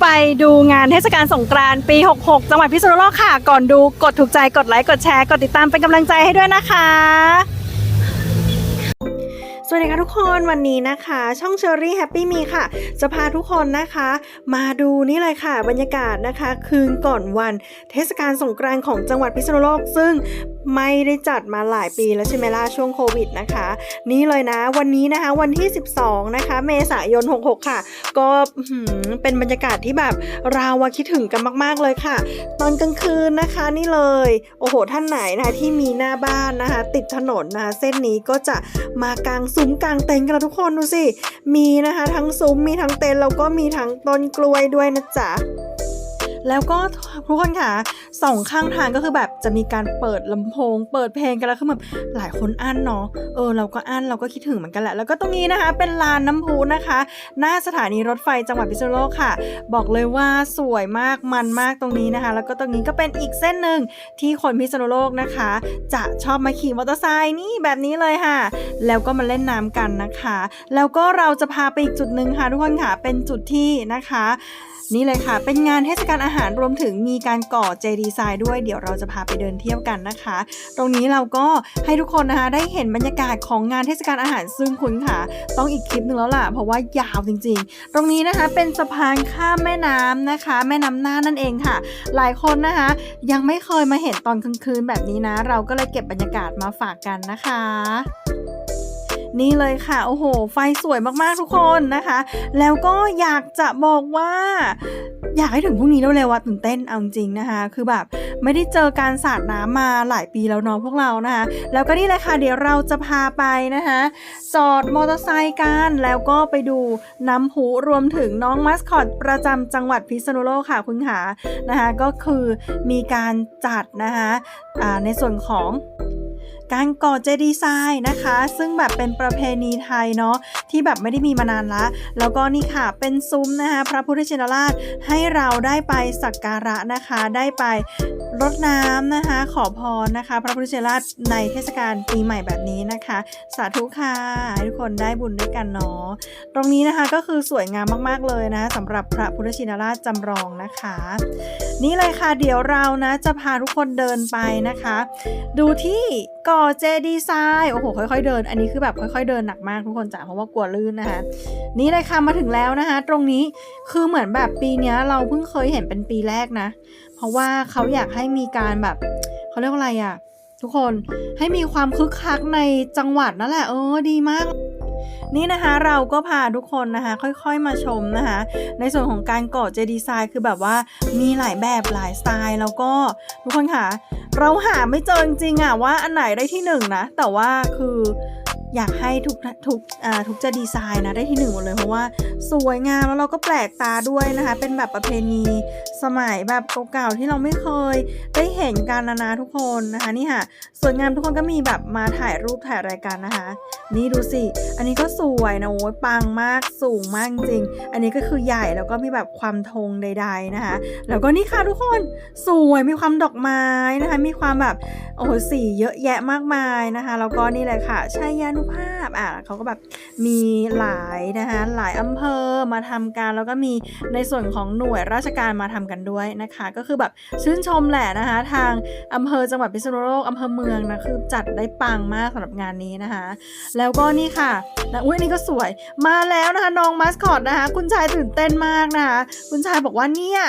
ไปดูงานเทศกาลสงกรานต์ปี 66 จังหวัดพิษณุโลกค่ะ ก่อนดูกดถูกใจกดไลค์กดแชร์ กดติดตามเป็นกำลังใจให้ด้วยนะคะ สวัสดีค่ะทุกคนวันนี้นะคะ ช่องเชอรี่แฮปปี้มีค่ะ จะพาทุกคนนะคะ มาดูนี่เลยค่ะ บรรยากาศนะคะ คืนก่อนวัน เทศกาลสงกรานต์ของจังหวัดพิษณุโลก ซึ่งไม่ได้จัดมาหลายปีแล้วใช่ไหมล่ะช่วงโควิดนะคะ นี่เลยนะ วันนี้นะคะวันที่ 12 นะคะ เมษายน 66 ค่ะ ก็เป็นบรรยากาศที่แบบเราอะคิดถึงกันมาก ๆ เลยค่ะ ตอนกลางคืนนะคะนี่เลย โอ้โหท่านไหนนะคะที่มีหน้าบ้านนะคะ ติดถนนนะคะเส้นนี้ก็จะมากางซุ้มกลางเต็นท์กันแล้วทุกคนดูสิ มีนะคะ ทั้งซุ้มมีทั้งเต็นท์แล้วก็มีทั้งต้นกล้วยด้วยนะจ๊ะ แล้วก็ทุกคนค่ะสองข้างทางก็คือแบบจะมีการเปิดลำโพง เปิดเพลงกันแล้วคือแบบหลายคนอั้นเนาะเออเราก็อั้นเราก็คิดถึงเหมือนกันแหละ แล้วก็ตรงนี้นะคะเป็นลานน้ำพุนะคะ หน้าสถานีรถไฟจังหวัดพิษณุโลกค่ะ บอกเลยว่าสวยมากมันมากตรงนี้นะคะ แล้วก็ตรงนี้ก็เป็นอีกเส้นหนึ่งที่คนพิษณุโลกนะคะ จะชอบมาขี่มอเตอร์ไซค์นี่แบบนี้เลยค่ะ แล้วก็มาเล่นน้ำกันนะคะ แล้วก็เราจะพาไปอีกจุดหนึ่งค่ะทุกคนค่ะเป็นจุดที่นะคะ นี่เลยค่ะ เป็นงานเทศกาลอาหารรวมถึงมีการก่อเจดีไซน์ด้วยเดี๋ยวเราจะพาไปเดินเที่ยวกันนะคะ ตรงนี้เราก็ให้ทุกคนนะคะได้เห็นบรรยากาศของงานเทศกาลอาหารซึ่งคุณค่ะต้องอีกคลิปหนึ่งแล้วล่ะ เพราะว่ายาวจริง ๆ ตรงนี้นะคะเป็นสะพานข้ามแม่น้ำนะคะ แม่น้ำน่านนั่นเองค่ะ หลายคนนะคะ ยังไม่เคยมาเห็นตอนกลางคืนแบบนี้นะ เราก็เลยเก็บบรรยากาศมาฝากกันนะคะนี่เลยค่ะ โอ้โห ไฟสวยมากๆทุกคนนะคะ แล้วก็อยากจะบอกว่า อยากให้ถึงพรุ่งนี้เร็วๆอะตื่นเต้นเอาจริงนะคะ คือแบบไม่ได้เจอการสาดน้ำมาหลายปีแล้วเนาะพวกเรานะคะ แล้วก็นี่เลยค่ะเดี๋ยวเราจะพาไปนะคะจอดมอเตอร์ไซค์กันแล้วก็ไปดูน้ำพุรวมถึงน้องมัสคอตประจำจังหวัดพิษณุโลกค่ะคุณขานะคะก็คือมีการจัดนะคะในส่วนของ การก่อเจดีย์ทรายนะคะ ซึ่งแบบเป็นประเพณีไทยเนาะที่แบบไม่ได้มีมานานละ แล้วก็นี่ค่ะเป็นซุ้มนะคะพระพุทธชินราชให้เราได้ไปสักการะนะคะได้ไปรดน้ำนะคะ ขอพรนะคะ พระพุทธชินราชในเทศกาลปีใหม่แบบนี้นะคะ สาธุค่ะทุกคนได้บุญด้วยกันเนาะตรงนี้นะคะก็คือสวยงามมากๆเลยนะสำหรับพระพุทธชินราชจำลองนะคะ นี่เลยค่ะเดี๋ยวเรานะจะพาทุกคนเดินไปนะคะ ดูที่ก่อเจดีไซน์โอ้โหค่อยๆเดิน อันนี้คือแบบค่อย ๆเดินหนักมากทุกคนจ๋าเพราะว่ากลัวลื่นนะคะนี่เลยค่ะมาถึงแล้วนะคะ ตรงนี้คือเหมือนแบบปีนี้เราเพิ่งเคยเห็นเป็นปีแรกนะ เพราะว่าเขาอยากให้มีการแบบเขาเรียกว่าอะไรอะทุกคนให้มีความคึกคักในจังหวัดนั่นแหละเออดีมาก นี่นะคะเราก็พาทุกคนนะคะค่อยๆมาชมนะคะ ในส่วนของการก่อเจดีไซน์คือแบบว่ามีหลายแบบหลายสไตล์แล้วก็ทุกคนค่ะ เราหาไม่เจอจริงๆอะว่าอันไหนได้ที่หนึ่งนะ แต่ว่าคือ อยากให้ทุกทุกอ่าทุกเจดีย์ทรายนะได้ที่หนึ่งหมดเลยเพราะว่าสวยงามแล้วเราก็แปลกตาด้วยนะคะ เป็นแบบประเพณีสมัยแบบเก่าๆที่เราไม่เคยได้เห็นกันนะนะทุกคนนะคะนี่ค่ะสวยงามทุกคนก็มีแบบมาถ่ายรูปถ่ายรายการนะคะ นี่ดูสิ อันนี้ก็สวยนะโอ้ยปังมากสูงมากจริง อันนี้ก็คือใหญ่แล้วก็มีแบบความธงใด ๆนะคะ แล้วก็นี่ค่ะทุกคนสวยมีความดอกไม้นะคะ มีความแบบโอ้โหสีเยอะแยะมากมายนะคะแล้วก็นี่เลยค่ะชัยยานุภาพอะเขาก็แบบมีหลายนะคะหลายอำเภอมาทำการแล้วก็มีในส่วนของหน่วยราชการมาทำกันด้วยนะคะ ก็คือแบบชื่นชมแหละนะคะทางอำเภอจังหวัดพิษณุโลกอำเภอเมืองนะคือจัดได้ปังมากสำหรับงานนี้นะคะ แล้วก็นี่ค่ะนะอุ้ยนี่ก็สวยมาแล้วนะคะน้องมัสคอตนะคะ คุณชายตื่นเต้นมากนะคะคุณชายบอกว่าเนี่ย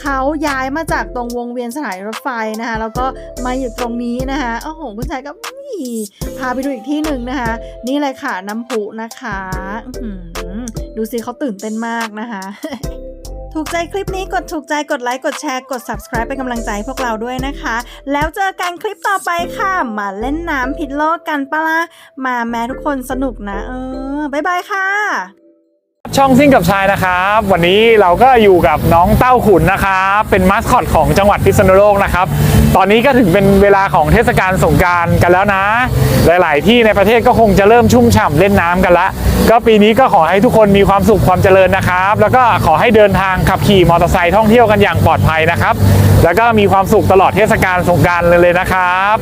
เขาย้ายมาจากตรงวงเวียนสถานีรถไฟนะคะแล้วก็มาอยู่ตรงนี้นะคะโอ้โหคุณชายก็ พาไปดูอีกที่หนึ่งนะคะ นี่เลยค่ะน้ำพุนะคะดูสิเขาตื่นเต้นมากนะคะถูกใจคลิปนี้กดถูกใจกดไลค์กดแชร์กด subscribe เป็นกำลังใจให้พวกเราด้วยนะคะ แล้วเจอกันคลิปต่อไปค่ะ มาเล่นน้ำผิดโลกกันปะละมาแม้ทุกคนสนุกนะ เออ บ๊ายบายค่ะ ช่องซิ่งกับชายนะครับ วันนี้เราก็อยู่กับน้องเต้าขุนนะครับ เป็นมาสคอตของจังหวัดพิษณุโลกนะครับ ตอนนี้ก็ถึงเป็นเวลาของเทศกาลสงการกันแล้วนะ หลาย ๆ ที่ในประเทศก็คงจะเริ่มชุ่มฉ่ำเล่นน้ำกันละ ก็ปีนี้ก็ขอให้ทุกคนมีความสุขความเจริญนะครับ แล้วก็ขอให้เดินทางขับขี่มอเตอร์ไซค์ท่องเที่ยวกันอย่างปลอดภัยนะครับ แล้วก็มีความสุขตลอดเทศกาลสงกรารเลยนะครับ